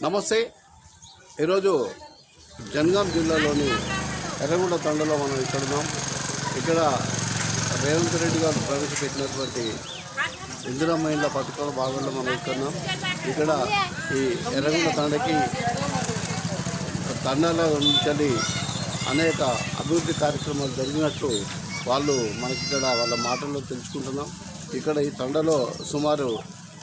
నమస్తే. ఈరోజు జనగాం జిల్లాలోని ఎర్రగొండ తండలో మనం ఇక్కడ ఉన్నాం. ఇక్కడ రేవంత్ రెడ్డి గారు ప్రవేశపెట్టినటువంటి ఇందిరామహిళ పథకాల భాగంలో మనం ఇక్కడున్నాం ఇక్కడ ఈ ఎర్రగొండ తండకి తండాలో నుంచి అనేక అభివృద్ధి కార్యక్రమాలు జరిగినట్టు వాళ్ళు మనకి ఇక్కడ వాళ్ళ మాటల్లో తెలుసుకుంటున్నాం. ఇక్కడ ఈ తండలో సుమారు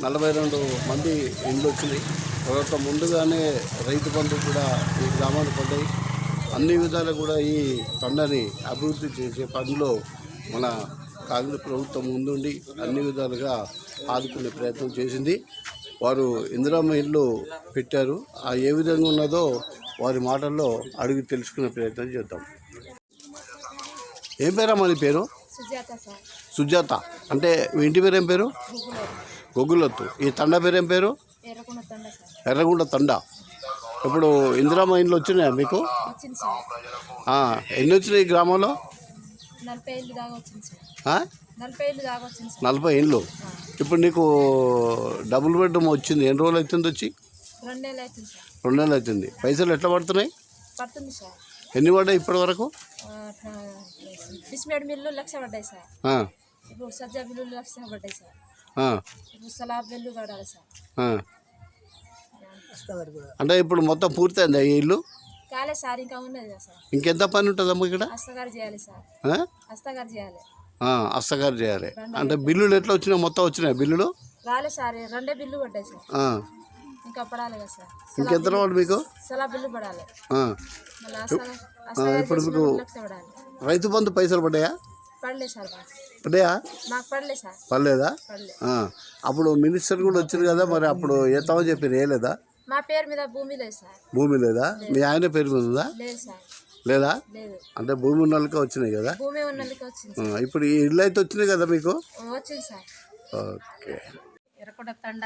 నలభై రెండు మంది ఇండ్లు వచ్చినాయి తర్వాత ముందుగానే రైతు బంధు కూడా ఈ గ్రామానికి పడ్డాయి. అన్ని విధాలు కూడా ఈ తండని అభివృద్ధి చేసే పనిలో మన కాంగ్రెస్ ప్రభుత్వం ముందుండి అన్ని విధాలుగా ఆదుకునే ప్రయత్నం చేసింది. వారు ఇందిరామ్మ ఇల్లు పెట్టారు. ఆ ఏ విధంగా ఉన్నదో వారి మాటల్లో అడిగి తెలుసుకునే ప్రయత్నం చేద్దాం. ఏం పేరమ్మా నీ పేరు? సుజాత అంటే ఇంటి పేరు ఏం పేరు? గుగ్గులో గొగ్గులొత్తు ఈ తండ పేరు ఏం పేరు? ఎర్రగుండ తండ. ఇప్పుడు ఇందిరామ్మ ఇండ్లు వచ్చినాయా మీకు? ఎన్ని వచ్చినాయి ఈ గ్రామంలో? నలభై ఇండ్లు. ఇప్పుడు నీకు డబుల్ బెడ్రూమ్ వచ్చింది. ఎన్ని రోజులు అవుతుంది వచ్చి? రెండు నెలలు అవుతుంది పైసలు ఎట్లా పడుతున్నాయి? ఎన్ని పడ్డాయి ఇప్పటి వరకు? లక్ష పడ్డాయి సార్. ఇప్పుడు సజ్జా బిల్లులు లక్ష పడ్డాయి సార్. ఇప్పుడు సలాబ్ బిల్లు పడాలి సార్. అంటే ఇప్పుడు మొత్తం పూర్తయిందా ఈ ఇల్లు? కాలే సార్ ఇంకా ఉన్నది కదా సార్. ఇంకెంత పని ఉంటుందమ్మా ఇక్కడ? హస్తగారు చేయాలి సార్. ఆ? హస్తగారు చేయాలి. ఆ, అస్తగారు చేయాలి. అంటే బిల్లులు ఎట్లా వచ్చినాయి? మొత్తం వచ్చినాయి బిల్లులు? రాలే సార్ రెండే బిల్లు పడ్డాయి సార్. ఆ. ఇంకా పడాలి కదా సార్. ఇంకెంత రావాలి మీకు? సలా బిల్లు పడాలి. ఆ. మళ్ళీ హస్తగా హస్తగారు ఇప్పుడు మీకు- లక్ష పడాలి. రైతు బంధు పైసలు పడ్డాయా? పడలే సార్ పడ్డాయా? సార్. పర్లేదా పడలే. ఆ. అప్పుడు మినిస్టర్ కూడా వచ్చింది కదా మరి అప్పుడు ఏతామో చెప్పి వేయలేదా? మా పేరు మీద భూమి లేదు సార్. భూమి లేదా? మీ ఆయన పేరు మీద ఉందా? లేదు సార్. లేదా? లేదు. అంటే భూమి ఉన్న వాళ్ళకే వచ్చినాయి కదా? భూమి వచ్చింది ఆ, ఇప్పుడు ఈ ఇల్లు అయితే వచ్చినాయి కదా మీకు? వచ్చింది సార్. ఓకే. ఎర్రకొండ తండ.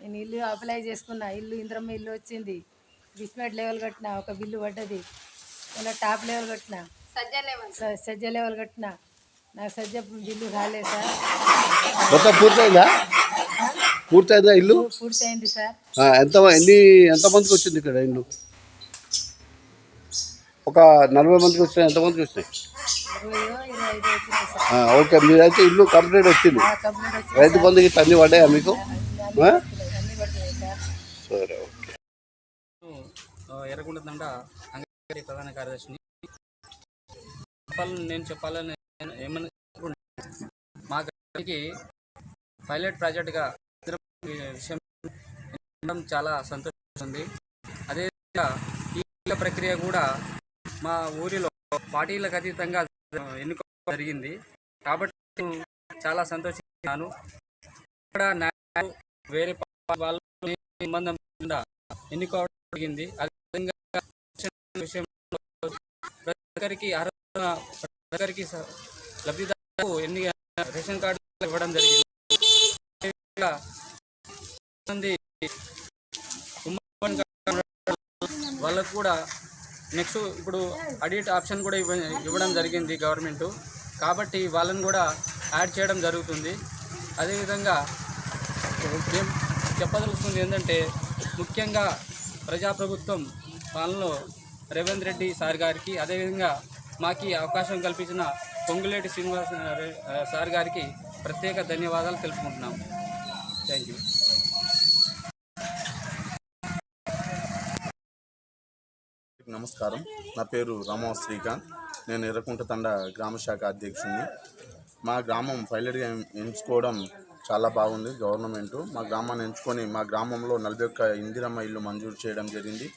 నేను ఇల్లు అప్లై చేసుకున్నా. ఇల్లు ఇంద్రమ్మ ఇల్లు వచ్చింది. బిస్మెట్ లెవెల్ కట్టిన ఒక బిల్లు పడ్డది. మళ్ళీ టాప్ లెవెల్ కట్టిన. స- సజ్జ లెవెల్ కట్టిన. నాకు సజ్జ బిల్లు రాలేదు సార్. మొత్తం పూర్తయిందా? పూర్తయిందా ఇల్లు? పూర్తయింది సార్. ఎంత ఎన్ని ఎంతమందికి వచ్చింది ఇక్కడ ఇల్లు? ఒక నలభై మందికి వచ్చినాయి ఎంతమందికి వచ్చినాయి ఓకే మీరైతే ఇల్లు కంప్లీట్ వచ్చింది. ఆ కంప్లీట్ వచ్చి రైతు బంధుకి తన్ని పడ్డాయా మీకు? సార్. సరే ఓకే. దండ అంగన్వాడీ ప్రధాన కార్యదర్శిని. నేను చెప్పాలని నేను ఏమని. మా పైలట్ ప్రాజెక్టుగా విషయం చాలా సంతోషిస్తుంది. అదేవిధంగా ఈ ఎన్నికల ప్రక్రియ కూడా మా ఊరిలో పార్టీలకు అతీతంగా ఎన్నుక జరిగింది. కాబట్టి చాలా సంతోషిస్తున్నాను ఇక్కడ వేరే పార్టీ వాళ్ళ సంబంధం ఎన్నుకోవడం జరిగింది. అదేవిధంగా విషయంలో ప్రతి ఒక్కరికి అర్హత ప్రతి ఒక్కరికి ఎన్ని రేషన్ కార్డు ఇవ్వడం జరిగింది. మంది వాళ్ళకు కూడా నెక్స్ట్ ఇప్పుడు అడిట్ ఆప్షన్ కూడా ఇవ్వ ఇవ్వడం జరిగింది గవర్నమెంట్ కాబట్టి వాళ్ళని కూడా యాడ్ చేయడం జరుగుతుంది. అదేవిధంగా మేము చెప్పదలుచుకుంది ఏంటంటే ముఖ్యంగా ప్రజాప్రభుత్వం పాలనలో రేవంత్ రెడ్డి సార్ గారికి అదేవిధంగా మాకు అవకాశం కల్పించిన పొంగులేటి శ్రీనివాస్ సార్ గారికి ప్రత్యేక ధన్యవాదాలు తెలుపుకుంటున్నాం. థ్యాంక్ యూ నమస్కారం. నా పేరు రామవ శ్రీకాంత్. నేను ఎర్రకుంట తండ గ్రామ శాఖ అధ్యక్షుడిని. మా గ్రామం పైలట్గా ఎంచుకోవడం చాలా బాగుంది గవర్నమెంట్. మా గ్రామాన్ని ఎంచుకొని మా గ్రామంలో నలభై ఒక్క ఇందిరమ్మ ఇల్లు మంజూరు చేయడం జరిగింది.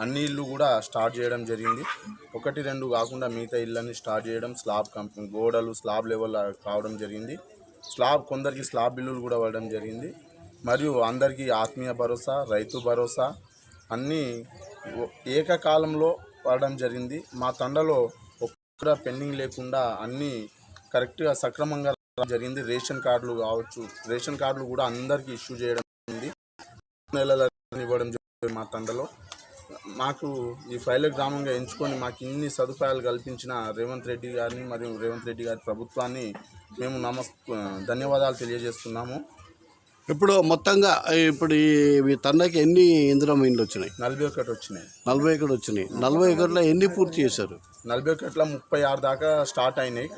అన్ని ఇల్లు కూడా స్టార్ట్ చేయడం జరిగింది. ఒకటి రెండు కాకుండా మిగతా ఇళ్ళని స్టార్ట్ చేయడం స్లాబ్ కంపెనీ గోడలు స్లాబ్ లెవెల్ కావడం జరిగింది. స్లాబ్ కొందరికి స్లాబ్ బిల్లులు కూడా పడడం జరిగింది. మరియు అందరికీ ఆత్మీయ భరోసా రైతు భరోసా అన్నీ ఏకకాలంలో పడడం జరిగింది. మా తండలో ఒక్కడ పెండింగ్ లేకుండా అన్నీ కరెక్ట్గా సక్రమంగా జరిగింది. రేషన్ కార్డులు కావచ్చు రేషన్ కార్డులు కూడా అందరికీ ఇష్యూ చేయడం జరిగింది. నెలల ఇవ్వడం జరిగింది మా తండలో మాకు ఈ ఫైల గ్రామంగా ఎంచుకొని మాకు ఇన్ని సదుపాయాలు కల్పించిన రేవంత్ రెడ్డి గారిని మరియు రేవంత్ రెడ్డి గారి ప్రభుత్వాన్ని మేము నమస్ ధన్యవాదాలు తెలియజేస్తున్నాము. ఇప్పుడు మొత్తంగా ఇప్పుడు ఈ తండకి ఎన్ని ఇందిరం ఇండ్లు వచ్చినాయి? నలభై ఒకటి వచ్చినాయి. నలభై ఒకటి వచ్చినాయి. నలభై ఒకటిలో ఎన్ని పూర్తి చేశారు? నలభై ఒకటిలో ముప్పై ఆరు దాకా స్టార్ట్ అయినాయి.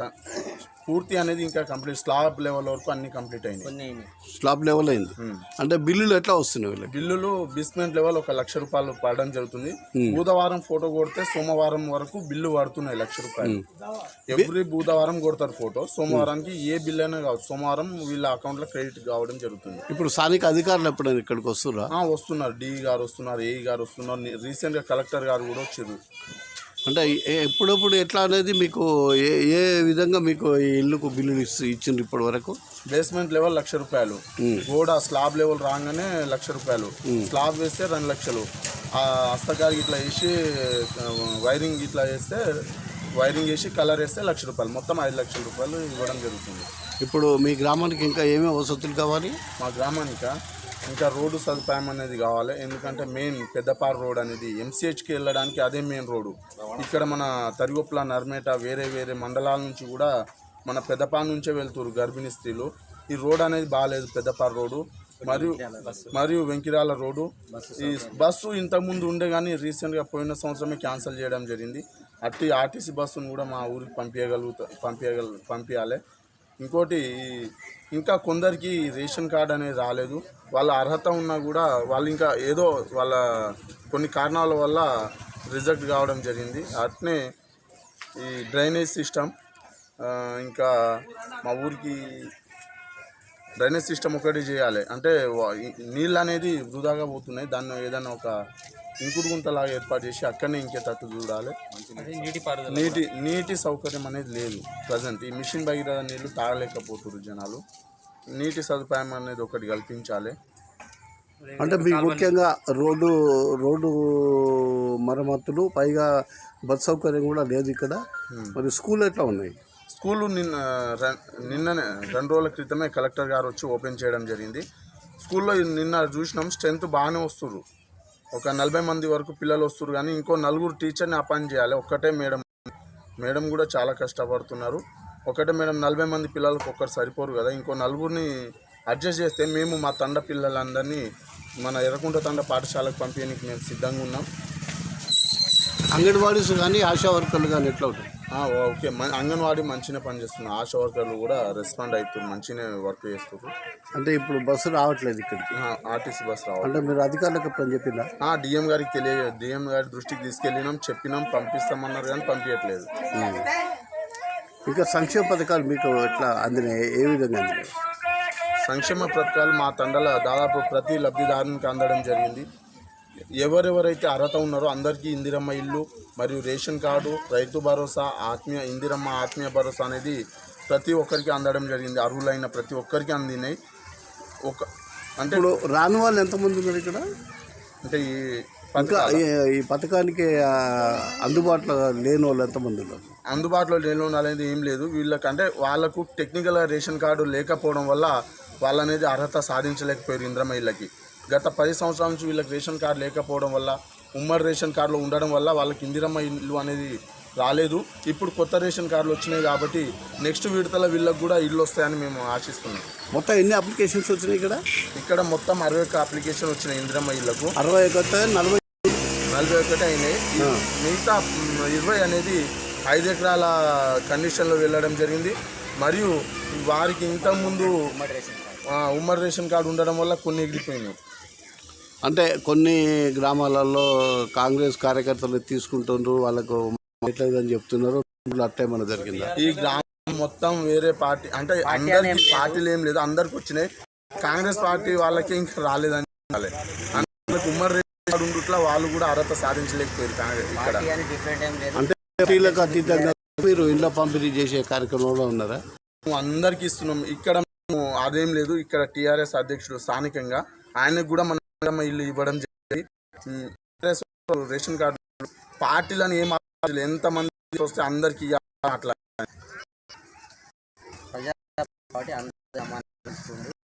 పూర్తి అనేది ఇంకా కంప్లీట్ స్లాబ్ లెవెల్ వరకు అన్ని కంప్లీట్ అయినాయి. స్లాబ్ లెవెల్ అయింది. అంటే బిల్లులు ఎట్లా వస్తున్నాయి వీళ్ళకి? బిల్లులు బిస్మెంట్ లెవెల్ ఒక లక్ష రూపాయలు పడడం జరుగుతుంది. బుధవారం ఫోటో కొడితే సోమవారం వరకు బిల్లు పడుతున్నాయి లక్ష రూపాయలు. ఎవ్రీ బుధవారం కొడతారు ఫోటో. సోమవారానికి ఏ బిల్ అయినా కావచ్చు. సోమవారం వీళ్ళ అకౌంట్లో క్రెడిట్ కావడం జరుగుతుంది. ఇప్పుడు స్థానిక అధికారులు ఎప్పుడైనా ఇక్కడికి వస్తురా ఆ, వస్తున్నారు. డి గారు వస్తున్నారు ఏ గారు వస్తున్నారు. ని- రీసెంట్గా కలెక్టర్ గారు కూడా వచ్చారు అంటే ఎప్పుడప్పుడు ఎట్లా అనేది మీకు ఏ ఏ విధంగా మీకు ఈ ఇల్లుకు బిల్లులు ఇచ్చి ఇచ్చిండ్రు ఇప్పటి వరకు? బేస్మెంట్ లెవెల్ లక్ష రూపాయలు. గోడ స్లాబ్ లెవెల్ రాగానే లక్ష రూపాయలు. స్లాబ్ వేస్తే రెండు లక్షలు. ఆ హస్తకారి ఇట్లా వేసి వైరింగ్ ఇట్లా వేస్తే వైరింగ్ వేసి కలర్ వేస్తే లక్ష రూపాయలు. మొత్తం ఐదు లక్షల రూపాయలు ఇవ్వడం జరుగుతుంది. ఇప్పుడు మీ గ్రామానికి ఇంకా ఏమేమి వసతులు కావాలి? మా గ్రామానికి? ఇంకా రోడ్డు సదుపాయం అనేది కావాలి. ఎందుకంటే మెయిన్ పెద్దపార రోడ్ అనేది ఎంసీహెచ్కి వెళ్ళడానికి అదే మెయిన్ రోడ్డు ఇక్కడ మన తరిగొప్పల నర్మేట వేరే వేరే మండలాల నుంచి కూడా మన పెద్దపార నుంచే వెళ్తారు గర్భిణీ స్త్రీలు. ఈ రోడ్ అనేది బాగాలేదు పెద్దపార రోడ్డు. మరియు మరియు వెంకిరాల రోడ్డు. ఈ బస్సు ఇంతకుముందు ఉండే కానీ రీసెంట్గా పోయిన సంవత్సరమే క్యాన్సిల్ చేయడం జరిగింది. అట్టి ఆర్టీసీ బస్సును కూడా మా ఊరికి పంపించగలుగుతా పంపించగల పంపించాలి ఇంకోటి ఇంకా కొందరికి రేషన్ కార్డ్ అనేది రాలేదు. వాళ్ళ అర్హత ఉన్నా కూడా వాళ్ళు ఇంకా ఏదో వాళ్ళ కొన్ని కారణాల వల్ల రిజెక్ట్ కావడం జరిగింది. అట్నే ఈ డ్రైనేజ్ సిస్టమ్ ఇంకా మా ఊరికి డ్రైనేజ్ సిస్టమ్ ఒకటి చేయాలి. అంటే నీళ్ళు అనేది వృధాగా పోతున్నాయి. దాన్ని ఏదైనా ఒక ఇంకుడు గుంతలాగా ఏర్పాటు చేసి అక్కడనే ఇంకేటట్టు చూడాలి. నీటి పారుదల నీటి నీటి సౌకర్యం అనేది లేదు ప్రజెంట్. ఈ మిషన్ భగీరథ నీళ్ళు తాగలేకపోతున్నారు జనాలు. నీటి సదుపాయం అనేది ఒకటి కల్పించాలి. అంటే మీకు ముఖ్యంగా రోడ్డు రోడ్డు మరమ్మతులు పైగా బస్ సౌకర్యం కూడా లేదు ఇక్కడ. మరి స్కూల్ ఎట్లా ఉన్నాయి? స్కూలు నిన్న నిన్ననే రెండు రోజుల క్రితమే కలెక్టర్ గారు వచ్చి ఓపెన్ చేయడం జరిగింది. స్కూల్లో నిన్న చూసినాం స్ట్రెంత్ బాగానే వస్తుర్రు. ఒక నలభై మంది వరకు పిల్లలు వస్తున్నారు కానీ ఇంకో నలుగురు టీచర్ని అపాయింట్ చేయాలి. ఒక్కటే మేడం. మేడం కూడా చాలా కష్టపడుతున్నారు. ఒకటే మేడం నలభై మంది పిల్లలకు ఒక్కరు సరిపోరు కదా. ఇంకో నలుగురిని అడ్జస్ట్ చేస్తే మేము మా తండ పిల్లలందరినీ మన ఎర్రకుంట తండ పాఠశాలకు పంపించడానికి మేము సిద్ధంగా ఉన్నాం. అంగన్వాడీస్ కానీ ఆశా వర్కర్లు కానీ ఎట్లా ఉంటాయి? ఓకే. అంగన్వాడీ మంచిగా పనిచేస్తున్నారు ఆశా వర్కర్లు కూడా రెస్పాండ్ అవుతారు మంచిగానే వర్క్ చేస్తారు అంటే ఇప్పుడు బస్సు రావట్లేదు ఇక్కడికి. ఆర్టీసీ బస్ రావాలి అంటే మీరు అధికారులకు ఎప్పుడని చెప్పిందా ఆ, డిఎం గారికి తెలియ డిఎం గారి దృష్టికి తీసుకెళ్ళినాం చెప్పినాం పంపిస్తామన్నారు కానీ పంపించట్లేదు ఇంకా సంక్షేమ పథకాలు మీకు ఎట్లా అందినాయి? ఏ విధంగా అందినాయి? సంక్షేమ పథకాలు మా తండల దాదాపు ప్రతి లబ్ధిదారునికి అందడం జరిగింది. ఎవరెవరైతే అర్హత ఉన్నారో అందరికీ ఇందిరమ్మ ఇల్లు మరియు రేషన్ కార్డు రైతు భరోసా ఆత్మీయ ఇందిరమ్మ ఆత్మీయ భరోసా అనేది ప్రతి ఒక్కరికి అందడం జరిగింది. అర్హులైన ప్రతి ఒక్కరికి అందినాయి. ఒక అంటే ఇప్పుడు రాని వాళ్ళు ఎంతమంది ఉన్నారు ఇక్కడ? అంటే ఈ ఈ- పథకానికి అందుబాటులో లేని వాళ్ళు ఎంతమంది ఉన్నారు? అందుబాటులో లేని అనేది ఏం లేదు. వీళ్ళకంటే వాళ్ళకు టెక్నికల్ రేషన్ కార్డు లేకపోవడం వల్ల వాళ్ళనేది అర్హత సాధించలేకపోయారు ఇంద్రమ్మ ఇళ్ళకి. గత పది సంవత్సరాల నుంచి వీళ్ళకి రేషన్ కార్డు లేకపోవడం వల్ల ఉమ్మడి రేషన్ కార్డులో ఉండడం వల్ల వాళ్ళకి ఇందిరమ్మ ఇల్లు అనేది రాలేదు. ఇప్పుడు కొత్త రేషన్ కార్డులు వచ్చినాయి కాబట్టి నెక్స్ట్ విడతల వీళ్ళకి కూడా ఇల్లు వస్తాయని మేము ఆశిస్తున్నాం. మొత్తం ఎన్ని అప్లికేషన్స్ వచ్చినాయి ఇక్కడ? ఇక్కడ మొత్తం అరవై ఒక్క అప్లికేషన్ వచ్చినాయి ఇందిరమ్మ ఇళ్ళకు అరవై ఒకటి నలభై నలభై ఒకటి అయినాయి. మిగతా ఇరవై అనేది ఐదు ఎకరాల కండిషన్లో వెళ్ళడం జరిగింది. మరియు వారికి ఇంతకుముందు ఉమ్మడి రేషన్ కార్డు ఉండడం వల్ల కొన్ని ఎగిరిపోయినాయి. అంటే కొన్ని గ్రామాలలో కాంగ్రెస్ కార్యకర్తలు తీసుకుంటున్నారు వాళ్ళకు ఎట్లేదని చెప్తున్నారు అట్లా ఏమైనా జరిగిందా? ఈ గ్రామం మొత్తం వేరే పార్టీ అంటే అందరికి పార్టీలు ఏం లేదు అందరికి వచ్చినాయి. కాంగ్రెస్ పార్టీ వాళ్ళకి ఇంకా రాలేదని అందరికి ఉమ్మడి రేషన్ కార్డు ఉండుట్లా వాళ్ళు కూడా అర్హత సాధించలేకపోయారు కాంగ్రెస్ ఇక్కడ. అంటే పార్టీలకు అతీతంగా మీరు ఇంట్లో పంపిణీ చేసే కార్యక్రమంలో ఉన్నారా? అందరికి ఇస్తున్నాం. ఇక్కడ అదేం లేదు. ఇక్కడ టిఆర్ఎస్ అధ్యక్షుడు స్థానికంగా ఆయనకు కూడా మన ఇల్లు ఇవ్వడం జరిగింది. రేషన్ కార్డు పార్టీలను ఏం ఆలోచించలేదు. ఎంతమంది వస్తే అందరికి ఇవ్వాలి అట్లా. అందరూ